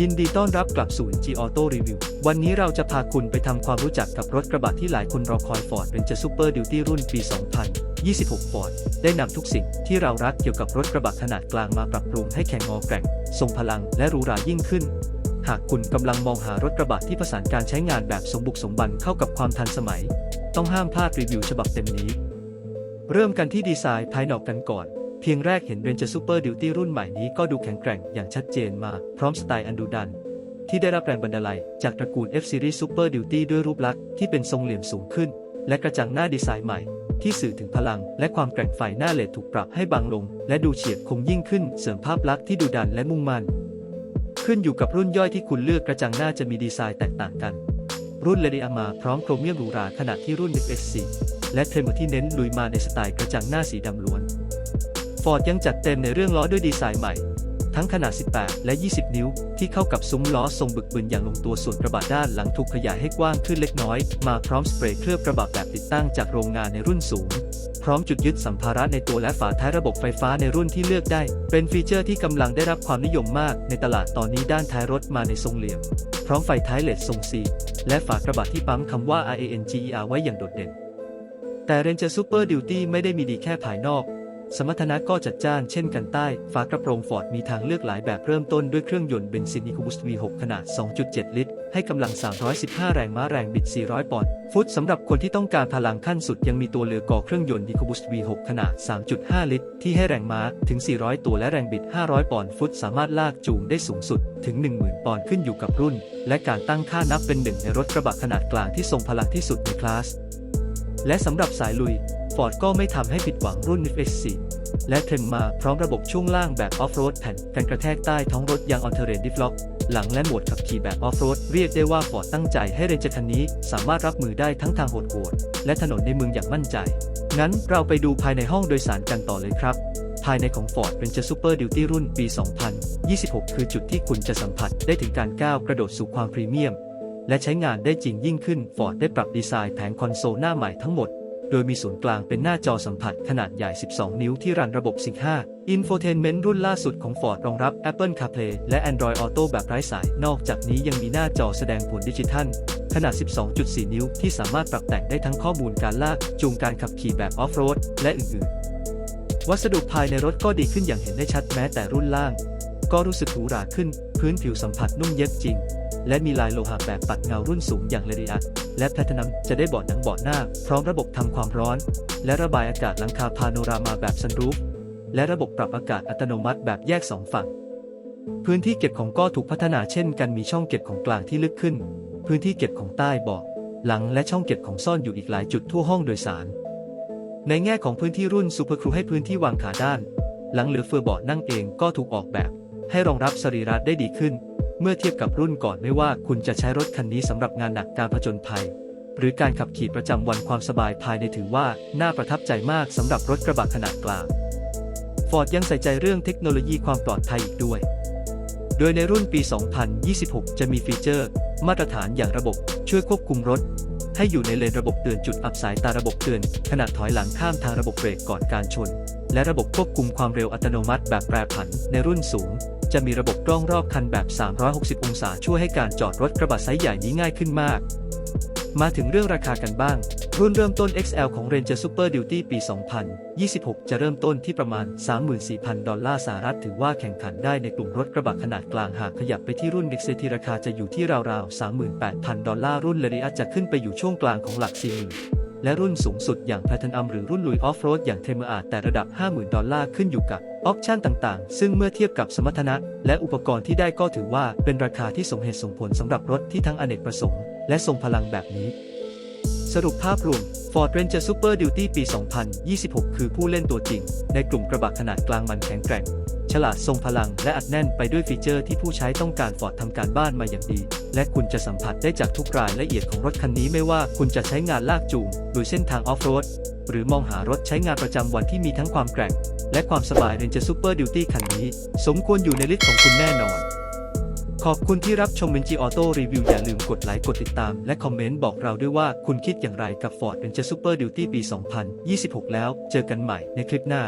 ยินดีต้อนรับกลับสู่ G Auto Review วันนี้เราจะพาคุณไปทำความรู้จักกับรถกระบะที่หลายคนรอคอย Ford Ranger Super Duty รุ่นปี 2026 Ford ได้นำทุกสิ่งที่เรารักเกี่ยวกับรถกระบะขนาดกลางมาปรับปรุงให้แข็งงอแกร่ง ทรงพลังและหรูหรายิ่งขึ้น หากคุณกำลังมองหารถกระบะที่ผสานการใช้งานแบบสมบุกสมบันเข้ากับความทันสมัย ต้องห้ามพลาดรีวิวฉบับเต็มนี้ เริ่มกันที่ดีไซน์ภายนอกกันก่อน เพียงแรกเห็น Ranger Super Duty รุ่นใหม่นี้ก็ดูแข็งแกร่งอย่างชัดเจนมา พร้อมสไตล์อันดุดัน ที่ได้รับแรงบันดาลใจจากตระกูล F Series Super Duty ด้วยรูปลักษณ์ที่เป็นทรงเหลี่ยมสูงขึ้น และกระจังหน้าดีไซน์ใหม่ ที่สื่อถึงพลัง และความแกร่งไฟหน้าเลดถูกปรับให้บางลง และดูเฉียบคมยิ่งขึ้น เสริมภาพลักษณ์ที่ดุดันและมุ่งมั่นขึ้นอยู่กับรุ่นย่อยที่คุณเลือกกระจังหน้าจะมีดีไซน์แตกต่างกัน รุ่นเลดีอามาพร้อมโครเมียมหรูหราขณะที่รุ่น FSC และเทรมที่เน้นลุยมาในสไตล์กระจังหน้าสีดำล้วน ฟอร์ดยังจัดเต็มในเรื่องล้อด้วยดีไซน์ใหม่ ทั้งขนาด 18 และ 20 นิ้ว ที่เข้ากับซุ้มล้อทรงบึกบึนอย่างลงตัวส่วนกระบะด้านหลังถูกขยายให้กว้างขึ้นเล็กน้อย มาพร้อมสเปรย์เคลือบกระบะแบบติดตั้งจากโรงงานในรุ่นสูง พร้อมจุดยึดสัมภาระในตัวและฝาท้ายระบบไฟฟ้าในรุ่นที่เลือกได้ เป็นฟีเจอร์ที่กำลังได้รับความนิยมมากในตลาดตอนนี้ด้านท้ายรถมาในทรงเหลี่ยม พร้อมไฟท้ายเลดทรง C และฝากระบะที่ปั๊มคำว่า RANGER ไว้อย่างโดดเด่นแต่ Ranger Super Duty ไม่ได้มีดีแค่ภายนอก สมรรถนะก็จัดจ้านเช่นกันใต้ ฝากระโปรงฟอร์ดมีทางเลือกหลายแบบเริ่มต้นด้วยเครื่องยนต์เบนซิน EcoBoost V6 ขนาด 2.7 ลิตร ให้กำลัง 315 แรงม้าแรงบิด 400 ปอนด์ฟุตสำหรับคนที่ต้องการพลังขั้นสุดยังมีตัวเรือก่อเครื่องยนต์ EcoBoost V6 ขนาด 3.5 ลิตร ที่ให้แรงม้าถึง 400 ตัวและแรงบิด 500 ปอนด์ฟุตสามารถลากจูงได้สูงสุดถึง 10,000 ปอนด์ขึ้นอยู่กับรุ่น และการตั้งค่านับเป็นหนึ่งในรถกระบะขนาดกลางที่ทรงพลังที่สุดในคลาสและสำหรับสายลุย ฟอร์ดก็ไม่ทำให้ผิดหวังรุ่น FSC และเทรมมาพร้อมระบบช่วงล่างแบบออฟโรดแผ่นกันกระแทกใต้ท้องรถยางออนเทเรนดิฟล็อกหลังและโหมดขับขี่แบบออฟโรดเรียกได้ว่าฟอร์ดตั้งใจให้เรนเจอร์คันนี้สามารถรับมือได้ทั้งทางโหดๆและถนนในเมืองอย่างมั่นใจ งั้นเราไปดูภายในห้องโดยสารกันต่อเลยครับ ภายในของ Ford Ranger Super Duty รุ่นปี 2026 คือจุดที่คุณจะสัมผัสได้ถึงการก้าวกระโดดสู่ความพรีเมียม และใช้งานได้จริงยิ่งขึ้น Ford ได้ปรับดีไซน์แผงคอนโซลหน้าใหม่ทั้งหมด โดยมีศูนย์กลางเป็นหน้าจอสัมผัสขนาดใหญ่ 12 นิ้วที่รันระบบ Sync 5 Infotainment รุ่นล่าสุดของ Ford รองรับ Apple CarPlay และ Android Auto แบบไร้สาย นอกจากนี้ยังมีหน้าจอแสดงผลดิจิทัล ขนาด 12.4 นิ้วที่สามารถปรับแต่งได้ทั้งข้อมูลการลาก จูงการขับขี่แบบออฟโรดและอื่นๆ วัสดุภายในรถก็ดีขึ้นอย่างเห็นได้ชัดแม้แต่รุ่นล่าง ก็รู้สึกหรูหราขึ้น พื้นผิวสัมผัสนุ่มเย็บจริง และมีลายโลหะแบบปัดเงารุ่นสูงอย่างเลเดียและแพลตนัมจะได้เบาะหนังเบาะหน้า พร้อมระบบทำความร้อน และระบายอากาศหลังคาพาโนรามาแบบซันรูฟและระบบปรับอากาศอัตโนมัติแบบแยกสองฝั่ง พื้นที่เก็บของก็ถูกพัฒนาเช่นกันมีช่องเก็บของกลางที่ลึกขึ้น พื้นที่เก็บของใต้เบาะหลังและช่องเก็บของซ่อนอยู่อีกหลายจุดทั่วห้องโดยสาร ในแง่ของพื้นที่รุ่นซูเปอร์ครูให้พื้นที่วางขาด้าน หลังเหลือเฟือเบาะนั่งเองก็ถูกออกแบบ ให้รองรับสรีระได้ดีขึ้น เมื่อเทียบกับรุ่นก่อนไม่ว่าคุณจะใช้รถคันนี้สำหรับงานหนักการผจญภัย หรือการขับขี่ประจำวันความสบายภายในถือว่าน่าประทับใจมากสำหรับรถกระบะขนาดกลางฟอร์ดยังใส่ใจเรื่องเทคโนโลยีความปลอดภัยอีกด้วย โดยในรุ่นปี 2026 จะมีฟีเจอร์ มาตรฐานอย่างระบบช่วยควบคุมรถ ให้อยู่ในเลนระบบเตือนจุดอับสายตาระบบเตือน ขณะถอยหลังข้ามทางระบบเบรกก่อนการชน และระบบควบคุมความเร็วอัตโนมัติแบบแปรผันในรุ่นสูง จะมีระบบกล้องรอบคันแบบ 360 องศาช่วยให้การจอดรถกระบะไซส์ใหญ่นี้ง่ายขึ้นมาก มาถึงเรื่องราคากันบ้าง รุ่นเริ่มต้น XL ของ Ranger Super Duty ปี 2026 จะเริ่มต้นที่ประมาณ 34,000 ดอลลาร์สหรัฐถือว่าแข่งขันได้ในกลุ่มรถกระบะขนาดกลางหากขยับไปที่รุ่น Next ที่ราคาจะอยู่ที่ราวๆ 38,000 ดอลลาร์รุ่น l a r i a จะขึ้นไปอยู่ช่วงกลางของหลัก40,000และรุ่นสูงสุดอย่าง Platinum หรือรุ่นลุยออฟโรดอย่าง t e m e r อาจแต่ระดับ 50,000 ดอลลาร์ขึ้นอยู่กับ ออปชันต่างๆ ซึ่งเมื่อเทียบกับสมรรถนะ และอุปกรณ์ที่ได้ก็ถือว่าเป็นราคาที่สมเหตุสมผลสำหรับรถที่ทั้งอเนกประสงค์ และทรงพลังแบบนี้ สรุปภาพรวม Ford Ranger Super Duty ปี 2026 คือผู้เล่นตัวจริง ในกลุ่มกระบะขนาดกลางมันแข็งแกร่ง ฉลาดทรงพลังและอัดแน่นไปด้วยฟีเจอร์ที่ผู้ใช้ต้องการ Ford ทำการบ้านมาอย่างดี และคุณจะสัมผัสได้จากทุกรายละเอียดของรถคันนี้ไม่ว่าคุณจะใช้งานลากจูงโดยเส้นทางออฟโรดหรือมองหารถใช้งานประจำวันที่มีทั้งความแกร่ง และความสบาย Ranger Super Duty คันนี้ สมควรอยู่ในลิสต์ของคุณแน่นอน ขอบคุณที่รับชมเ e นจีออโต้รีวิวอย่าลืมกดไลค์กดติดตาม และคอมเมนต์บอกเราด้วยว่าคุณคิดอย่างไรกับ Ford Ranger Super Duty ปี 2026 แล้ว เจอกันใหม่ในคลิปหน้า